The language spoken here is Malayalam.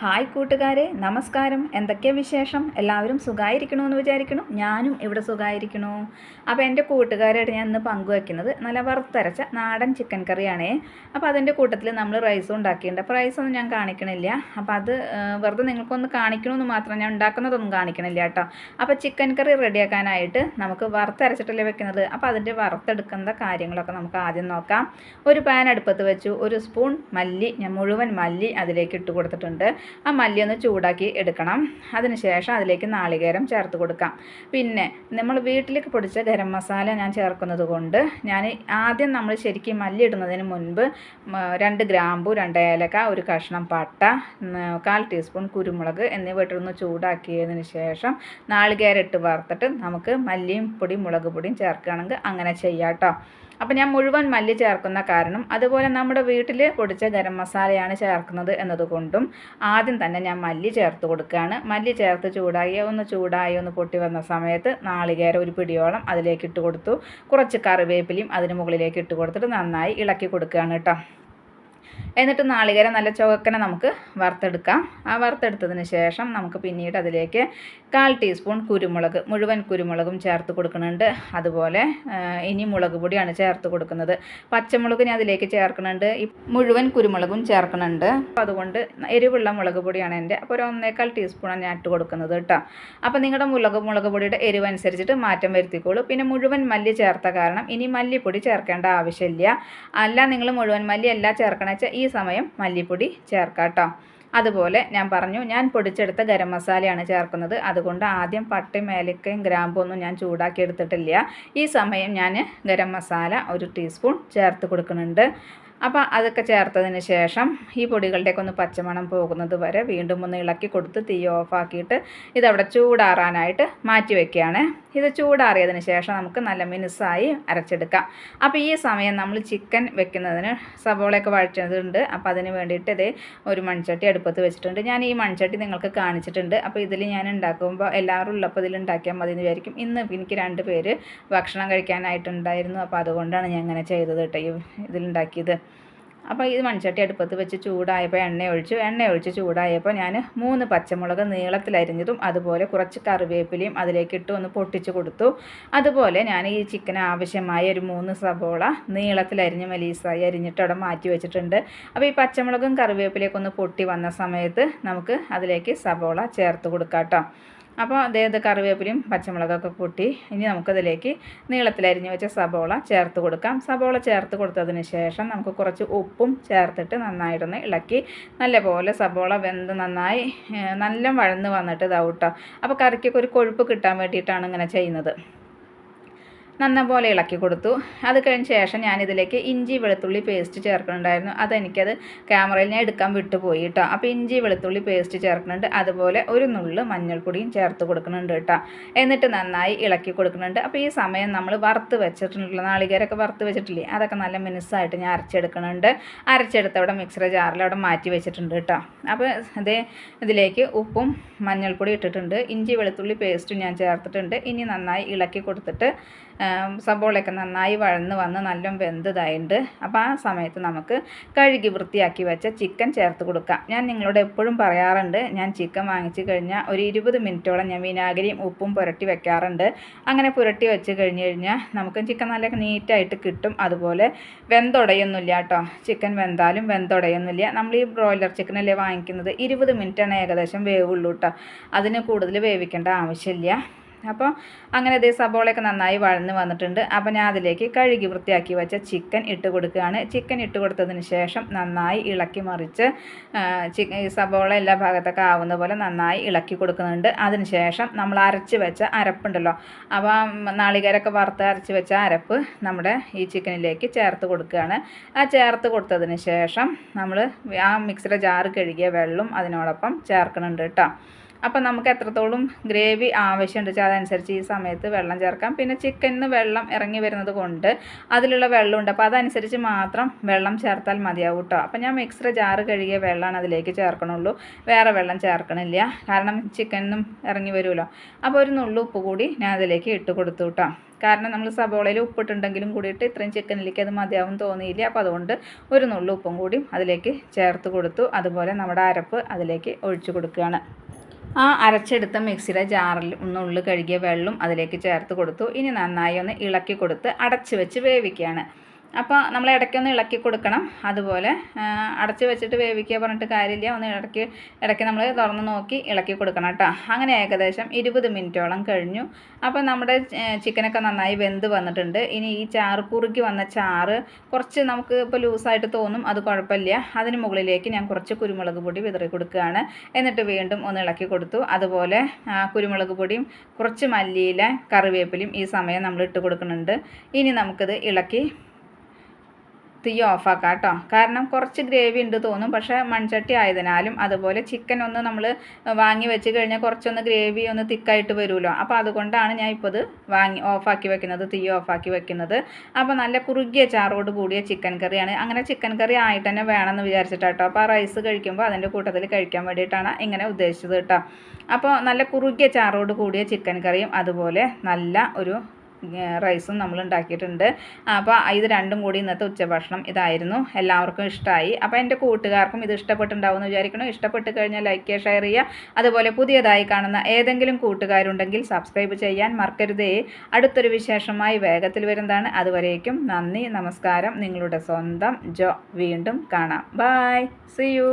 ഹായ് കൂട്ടുകാരെ നമസ്കാരം. എന്തൊക്കെ വിശേഷം? എല്ലാവരും സുഖമായിരിക്കണമെന്ന് വിചാരിക്കണു. ഞാനും ഇവിടെ സുഖമായിരിക്കണു അപ്പോൾ എന്റെ കൂട്ടുകാരായിട്ട് ഞാൻ ഇന്ന് പങ്കുവയ്ക്കുന്നത് നല്ല വറുത്തരച്ച നാടൻ ചിക്കൻ കറിയാണേ. അപ്പോൾ അതിന്റെ കൂട്ടത്തിൽ നമ്മൾ റൈസും ഉണ്ടാക്കിയിട്ടുണ്ട്. അപ്പോൾ റൈസൊന്നും ഞാൻ കാണിക്കണില്ല. അപ്പോൾ അത് വെറുതെ നിങ്ങൾക്കൊന്ന് കാണിക്കണമെന്ന് മാത്രം ഞാൻ ഉണ്ടാക്കുന്നതൊന്നും കാണിക്കണില്ല കേട്ടോ. അപ്പോൾ ചിക്കൻ കറി റെഡിയാക്കാനായിട്ട് നമുക്ക് വറുത്തരച്ചിട്ടല്ലേ വെക്കുന്നത്? അപ്പോൾ അതിന്റെ വറുത്തെടുക്കുന്ന കാര്യങ്ങളൊക്കെ നമുക്ക് ആദ്യം നോക്കാം. ഒരു പാൻ അടുപ്പത്ത് വെച്ചു. ഒരു സ്പൂൺ മല്ലി ഞാൻ മുഴുവൻ മല്ലി അതിലേക്ക് ഇട്ട് കൊടുത്തിട്ടുണ്ട്. ആ മല്ലി ഒന്ന് ചൂടാക്കി എടുക്കണം. അതിനുശേഷം അതിലേക്ക് നാളികേരം ചേർത്ത് കൊടുക്കാം. പിന്നെ നമ്മൾ വീട്ടിലേക്ക് പൊടിച്ച ഗരം മസാല ഞാൻ ചേർക്കുന്നത് കൊണ്ട് ഞാൻ ആദ്യം നമ്മൾ ശരിക്കും മല്ലി ഇടുന്നതിന് മുൻപ് രണ്ട് ഗ്രാമ്പു രണ്ട് ഏലക്ക ഒരു കഷ്ണം പട്ട കാൽ ടീസ്പൂൺ കുരുമുളക് എന്നിവ ഇട്ടൊന്ന് ചൂടാക്കിയതിന് ശേഷം നാളികേരം ഇട്ട് വറുത്തിട്ട് നമുക്ക് മല്ലിയും പൊടിയും മുളക് പൊടിയും ചേർക്കുകയാണെങ്കിൽ അങ്ങനെ ചെയ്യാം കേട്ടോ അപ്പം ഞാൻ മുഴുവൻ മല്ലി ചേർക്കുന്ന കാരണം അതുപോലെ നമ്മുടെ വീട്ടിൽ പൊടിച്ച ഗരം മസാലയാണ് ചേർക്കുന്നത് എന്നതുകൊണ്ടും ആദ്യം തന്നെ ഞാൻ മല്ലി ചേർത്ത് കൊടുക്കുകയാണ്. മല്ലി ചേർത്ത് ചൂടായി ഒന്ന് ചൂടായി ഒന്ന് പൊട്ടി വന്ന സമയത്ത് നാളികേരം ഒരു പിടിയോളം അതിലേക്ക് ഇട്ട് കൊടുത്തു. കുറച്ച് കറിവേപ്പിലയും അതിന് മുകളിലേക്ക് ഇട്ട് കൊടുത്തിട്ട് നന്നായി ഇളക്കി കൊടുക്കുകയാണ് കേട്ടോ. എന്നിട്ട് നാളികേരം നല്ല ചുവക്കനെ നമുക്ക് വറുത്തെടുക്കാം. ആ വറുത്തെടുത്തതിന് ശേഷം നമുക്ക് പിന്നീട് അതിലേക്ക് കാൽ ടീസ്പൂൺ കുരുമുളക് മുഴുവൻ കുരുമുളകും ചേർത്ത് കൊടുക്കുന്നുണ്ട്. അതുപോലെ ഇനി മുളക് പൊടിയാണ് ചേർത്ത് കൊടുക്കുന്നത്. പച്ചമുളക് ഞാൻ അതിലേക്ക് ചേർക്കുന്നുണ്ട്. ഈ മുഴുവൻ കുരുമുളകും ചേർക്കുന്നുണ്ട്. അപ്പോൾ അതുകൊണ്ട് എരിവുള്ള മുളക് പൊടിയാണ് എന്റെ. അപ്പോൾ ഒരു ഒന്നേക്കാൽ ടീസ്പൂണാണ് ഞാൻ ഇട്ട് കൊടുക്കുന്നത് കേട്ടോ. അപ്പോൾ നിങ്ങളുടെ മുളക് മുളക് പൊടിയുടെ എരിവ് അനുസരിച്ചിട്ട് മാറ്റം വരുത്തിക്കോളൂ. പിന്നെ മുഴുവൻ മല്ലി ചേർത്ത കാരണം ഇനി മല്ലിപ്പൊടി ചേർക്കേണ്ട ആവശ്യമില്ല. അല്ല നിങ്ങൾ മുഴുവൻ മല്ലി അല്ല ചേർക്കണ ഈ സമയം മല്ലിപ്പൊടി ചേർക്കാം കേട്ടോ അതുപോലെ ഞാൻ പറഞ്ഞു ഞാൻ പൊടിച്ചെടുത്ത ഗരം മസാലയാണ് ചേർക്കുന്നത്. അതുകൊണ്ട് ആദ്യം പട്ടയും ഏലക്കയും ഗ്രാമ്പും ഒന്നും ഞാൻ ചൂടാക്കി എടുത്തിട്ടില്ല. ഈ സമയം ഞാൻ ഗരം മസാല ഒരു ടീസ്പൂൺ ചേർത്ത് കൊടുക്കുന്നുണ്ട്. അപ്പോൾ അതൊക്കെ ചേർത്തതിന് ശേഷം ഈ പൊടികളുടെയൊക്കെ ഒന്ന് പച്ചമണം പോകുന്നത് വരെ വീണ്ടും ഒന്ന് ഇളക്കി കൊടുത്ത് തീ ഓഫാക്കിയിട്ട് ഇതവിടെ ചൂടാറാനായിട്ട് മാറ്റി വെക്കുകയാണ്. ഇത് ചൂടാറിയതിന് ശേഷം നമുക്ക് നല്ല മിനുസായി അരച്ചെടുക്കാം. അപ്പോൾ ഈ സമയം നമ്മൾ ചിക്കൻ വെക്കുന്നതിന് സവോളയൊക്കെ വഴറ്റുന്നുണ്ട്. അപ്പോൾ അതിന് വേണ്ടിയിട്ട് ഇതേ ഒരു മൺചട്ടി അടുപ്പത്ത് വെച്ചിട്ടുണ്ട്. ഞാൻ ഈ മൺചട്ടി നിങ്ങൾക്ക് കാണിച്ചിട്ടുണ്ട്. അപ്പോൾ ഇതിൽ ഞാൻ ഉണ്ടാക്കുമ്പോൾ എല്ലാവരും ഉള്ളപ്പോൾ ഇതിൽ ഉണ്ടാക്കിയാൽ മതി എന്ന് വിചാരിക്കും. ഇന്ന് എനിക്ക് രണ്ട് പേര് ഭക്ഷണം കഴിക്കാനായിട്ടുണ്ടായിരുന്നു. അപ്പോൾ അതുകൊണ്ടാണ് ഞാൻ അങ്ങനെ ചെയ്തത് കേട്ടോ ഈ ഇതിലുണ്ടാക്കിയത് അപ്പോൾ ഇത് മൺചട്ടി അടുപ്പത്ത് വെച്ച് ചൂടായപ്പോൾ എണ്ണ ഒഴിച്ചു എണ്ണ ഒഴിച്ച് ചൂടായപ്പോൾ ഞാൻ മൂന്ന് പച്ചമുളക് നീളത്തിലരിഞ്ഞതും അതുപോലെ കുറച്ച് കറിവേപ്പിലയും അതിലേക്ക് ഇട്ട് ഒന്ന് പൊട്ടിച്ച് കൊടുത്തു. അതുപോലെ ഞാൻ ഈ ചിക്കന് ആവശ്യമായ ഒരു മൂന്ന് സബോള നീളത്തിലരിഞ്ഞ് മെലീസായി അരിഞ്ഞിട്ട് അവിടെ മാറ്റി വെച്ചിട്ടുണ്ട്. അപ്പോൾ ഈ പച്ചമുളകും കറിവേപ്പിലയൊക്കെ ഒന്ന് പൊട്ടി വന്ന സമയത്ത് നമുക്ക് അതിലേക്ക് സബോള ചേർത്ത് കൊടുക്കാം കേട്ടോ അപ്പോൾ അതേത് കറിവേപ്പിലയും പച്ചമുളകൊക്കെ കൂട്ടി ഇനി നമുക്കതിലേക്ക് നീളത്തിലരിഞ്ഞ് വെച്ച സബോള ചേർത്ത് കൊടുക്കാം. സബോള ചേർത്ത് കൊടുത്തതിന് ശേഷം നമുക്ക് കുറച്ച് ഉപ്പും ചേർത്തിട്ട് നന്നായിട്ടൊന്ന് ഇളക്കി നല്ലപോലെ സബോള വെന്ത് നന്നായി നല്ല വഴന്ന് വന്നിട്ട് ഇതാവും കേട്ടോ. അപ്പോൾ കറിക്കൊക്കെ ഒരു കൊഴുപ്പ് കിട്ടാൻ വേണ്ടിയിട്ടാണ് ഇങ്ങനെ ചെയ്യുന്നത്. നന്നപോലെ ഇളക്കി കൊടുത്തു. അത് കഴിഞ്ഞ ശേഷം ഞാനിതിലേക്ക് ഇഞ്ചി വെളുത്തുള്ളി പേസ്റ്റ് ചേർക്കുന്നുണ്ടായിരുന്നു. അതെനിക്കത് ക്യാമറയിൽ ഞാൻ എടുക്കാൻ വിട്ടുപോയി കേട്ടോ അപ്പോൾ ഇഞ്ചി വെളുത്തുള്ളി പേസ്റ്റ് ചേർക്കുന്നുണ്ട്. അതുപോലെ ഒരു നുള്ള് മഞ്ഞൾപ്പൊടിയും ചേർത്ത് കൊടുക്കുന്നുണ്ട് കേട്ടോ എന്നിട്ട് നന്നായി ഇളക്കി കൊടുക്കുന്നുണ്ട്. അപ്പോൾ ഈ സമയം നമ്മൾ വറുത്ത് വെച്ചിട്ടുള്ള നാളികേരമൊക്കെ വറുത്ത് വെച്ചിട്ടില്ലേ? അതൊക്കെ നല്ല മിനുസായിട്ട് ഞാൻ അരച്ചെടുക്കുന്നുണ്ട്. അരച്ചെടുത്ത് അവിടെ മിക്സർ ജാറിൽ അവിടെ മാറ്റി വെച്ചിട്ടുണ്ട് കേട്ടോ അപ്പോൾ അതേ ഇതിലേക്ക് ഉപ്പും മഞ്ഞൾപ്പൊടി ഇട്ടിട്ടുണ്ട്. ഇഞ്ചി വെളുത്തുള്ളി പേസ്റ്റും ഞാൻ ചേർത്തിട്ടുണ്ട്. ഇനി നന്നായി ഇളക്കി കൊടുത്തിട്ട് സബോളയൊക്കെ നന്നായി വഴന്ന് വന്ന് നല്ല വെന്തതായിട്ടുണ്ട് അപ്പോൾ ആ സമയത്ത് നമുക്ക് കഴുകി വൃത്തിയാക്കി വെച്ച ചിക്കൻ ചേർത്ത് കൊടുക്കാം. ഞാൻ നിങ്ങളോട് എപ്പോഴും പറയാറുണ്ട് ഞാൻ ചിക്കൻ വാങ്ങിച്ചു കഴിഞ്ഞാൽ ഒരു ഇരുപത് മിനിറ്റോളം ഞാൻ വിനാഗിരിയും ഉപ്പും പുരട്ടി വെക്കാറുണ്ട്. അങ്ങനെ പുരട്ടി വെച്ച് കഴിഞ്ഞ് കഴിഞ്ഞാൽ നമുക്ക് ചിക്കൻ നല്ല നീറ്റായിട്ട് കിട്ടും. അതുപോലെ വെന്തുടയൊന്നുമില്ല കേട്ടോ. ചിക്കൻ വെന്താലും വെന്തുടയൊന്നുമില്ല. നമ്മൾ ഈ ബ്രോയിലർ ചിക്കനല്ലേ വാങ്ങിക്കുന്നത്? ഇരുപത് മിനിറ്റാണ് ഏകദേശം വേവുള്ളൂ കേട്ടോ. അതിന് കൂടുതൽ വേവിക്കേണ്ട ആവശ്യമില്ല. അപ്പോൾ അങ്ങനെ ഇതേ സബോളയൊക്കെ നന്നായി വഴന്ന് വന്നിട്ടുണ്ട്. അപ്പോൾ ഞാൻ അതിലേക്ക് കഴുകി വൃത്തിയാക്കി വെച്ച ചിക്കൻ ഇട്ട് കൊടുക്കുകയാണ്. ചിക്കൻ ഇട്ട് കൊടുത്തതിന് ശേഷം നന്നായി ഇളക്കി മറിച്ച് ചിക്കൻ സബോള എല്ലാ ഭാഗത്തൊക്കെ ആവുന്ന പോലെ നന്നായി ഇളക്കി കൊടുക്കുന്നുണ്ട്. അതിന് ശേഷം നമ്മൾ അരച്ച് വെച്ച അരപ്പുണ്ടല്ലോ. അപ്പോൾ ആ നാളികേരമൊക്കെ വറുത്ത് അരച്ച് വെച്ച അരപ്പ് നമ്മുടെ ഈ ചിക്കനിലേക്ക് ചേർത്ത് കൊടുക്കുകയാണ്. ആ ചേർത്ത് കൊടുത്തതിന് ശേഷം നമ്മൾ ആ മിക്സിയുടെ ജാറ് കഴുകിയ വെള്ളം അതിനോടൊപ്പം ചേർക്കുന്നുണ്ട് കേട്ടോ. അപ്പോൾ നമുക്ക് എത്രത്തോളം ഗ്രേവി ആവശ്യമുണ്ട് വെച്ചാൽ അതനുസരിച്ച് ഈ സമയത്ത് വെള്ളം ചേർക്കാം. പിന്നെ ചിക്കനിന്ന് വെള്ളം ഇറങ്ങി വരുന്നത് കൊണ്ട് അതിലുള്ള വെള്ളമുണ്ട്. അപ്പോൾ അതനുസരിച്ച് മാത്രം വെള്ളം ചേർത്താൽ മതിയാവും കേട്ടോ അപ്പം ഞാൻ മിക്സർ ജാറ് കഴുകിയ വെള്ളമാണ് അതിലേക്ക് ചേർക്കണുള്ളൂ. വേറെ വെള്ളം ചേർക്കണില്ല. കാരണം ചിക്കനും ഇറങ്ങി വരുമല്ലോ. അപ്പോൾ ഒരു നുള്ളു ഉപ്പ് കൂടി ഞാൻ അതിലേക്ക് ഇട്ട് കൊടുത്തു കേട്ടോ കാരണം നമ്മൾ സബോളയിൽ ഉപ്പിട്ടുണ്ടെങ്കിലും കൂടിയിട്ട് ഇത്രയും ചിക്കനിലേക്ക് അത് മതിയാവും തോന്നിയില്ല. അപ്പോൾ അതുകൊണ്ട് ഒരു നുള്ളു ഉപ്പും കൂടി അതിലേക്ക് ചേർത്ത് കൊടുത്തു. അതുപോലെ നമ്മുടെ അരപ്പ് അതിലേക്ക് ഒഴിച്ചു കൊടുക്കുകയാണ്. ആ അരച്ചെടുത്ത മിക്സിയുടെ ജാറിൽ ഒന്ന് ഉള്ളു കഴുകിയ വെള്ളം അതിലേക്ക് ചേർത്ത് കൊടുത്തു. ഇനി നന്നായി ഒന്ന് ഇളക്കി കൊടുത്ത് അടച്ചു വെച്ച് വേവിക്കുകയാണ്. അപ്പോൾ നമ്മൾ ഇടയ്ക്കൊന്ന് ഇളക്കി കൊടുക്കണം. അതുപോലെ അടച്ച് വെച്ചിട്ട് വേവിക്കുക പറഞ്ഞിട്ട് കാര്യമില്ല. ഒന്ന് ഇടയ്ക്ക് ഇടയ്ക്ക് നമ്മൾ തുറന്ന് നോക്കി ഇളക്കി കൊടുക്കണം കേട്ടോ. അങ്ങനെ ഏകദേശം ഇരുപത് മിനിറ്റോളം കഴിഞ്ഞു. അപ്പോൾ നമ്മുടെ ചിക്കനൊക്കെ നന്നായി വെന്ത് വന്നിട്ടുണ്ട്. ഇനി ഈ ചാറ് കുറുക്കി വന്ന ചാറ് കുറച്ച് നമുക്ക് ഇപ്പോൾ ലൂസായിട്ട് തോന്നും അത് കുഴപ്പമില്ല. അതിന് മുകളിലേക്ക് ഞാൻ കുറച്ച് കുരുമുളക് പൊടി വിതറി കൊടുക്കുകയാണ്. എന്നിട്ട് വീണ്ടും ഒന്ന് ഇളക്കി കൊടുത്തു. അതുപോലെ കുരുമുളക് പൊടിയും കുറച്ച് മല്ലിയില കറിവേപ്പിലയും ഈ സമയം നമ്മൾ ഇട്ട് കൊടുക്കുന്നുണ്ട്. ഇനി നമുക്കിത് ഇളക്കി തീ ഓഫാക്കാം കേട്ടോ. കാരണം കുറച്ച് ഗ്രേവി ഉണ്ട് തോന്നും. പക്ഷേ മൺചട്ടി ആയതിനാലും അതുപോലെ ചിക്കൻ ഒന്ന് നമ്മൾ വാങ്ങി വെച്ച് കഴിഞ്ഞാൽ കുറച്ചൊന്ന് ഗ്രേവി ഒന്ന് തിക്കായിട്ട് വരുമല്ലോ. അപ്പോൾ അതുകൊണ്ടാണ് ഞാൻ ഇപ്പോൾ ഇത് വാങ്ങി ഓഫാക്കി വെക്കുന്നത് തീ ഓഫാക്കി വെക്കുന്നത്. അപ്പോൾ നല്ല കുറുകിയ ചാറോട് കൂടിയ ചിക്കൻ കറിയാണ്. അങ്ങനെ ചിക്കൻ കറി ആയിട്ട് തന്നെ വേണമെന്ന് വിചാരിച്ചിട്ടാട്ടോ അപ്പോൾ ആ റൈസ് കഴിക്കുമ്പോൾ അതിന്റെ കൂട്ടത്തിൽ കഴിക്കാൻ വേണ്ടിയിട്ടാണ് ഇങ്ങനെ ഉദ്ദേശിച്ചത് കേട്ടോ. അപ്പോൾ നല്ല കുറുകിയ ചാറോട് കൂടിയ ചിക്കൻ കറിയും അതുപോലെ നല്ല ഒരു റൈസും നമ്മൾ ഉണ്ടാക്കിയിട്ടുണ്ട്. അപ്പോൾ ഇത് രണ്ടും കൂടി ഇന്നത്തെ ഉച്ചഭക്ഷണം ഇതായിരുന്നു. എല്ലാവർക്കും ഇഷ്ടമായി അപ്പോൾ എന്റെ കൂട്ടുകാർക്കും ഇത് ഇഷ്ടപ്പെട്ടുണ്ടാവും എന്ന് വിചാരിക്കണം ഇഷ്ടപ്പെട്ട് കഴിഞ്ഞാൽ ലൈക്ക് ഷെയർ ചെയ്യുക. അതുപോലെ പുതിയതായി കാണുന്ന ഏതെങ്കിലും കൂട്ടുകാരുണ്ടെങ്കിൽ സബ്സ്ക്രൈബ് ചെയ്യാൻ മറക്കരുതേ. അടുത്തൊരു വിശേഷമായി വേഗത്തിൽ വരുന്നതാണ്. അതുവരേക്കും നന്ദി നമസ്കാരം. നിങ്ങളുടെ സ്വന്തം ജോ. വീണ്ടും കാണാം. Bye C U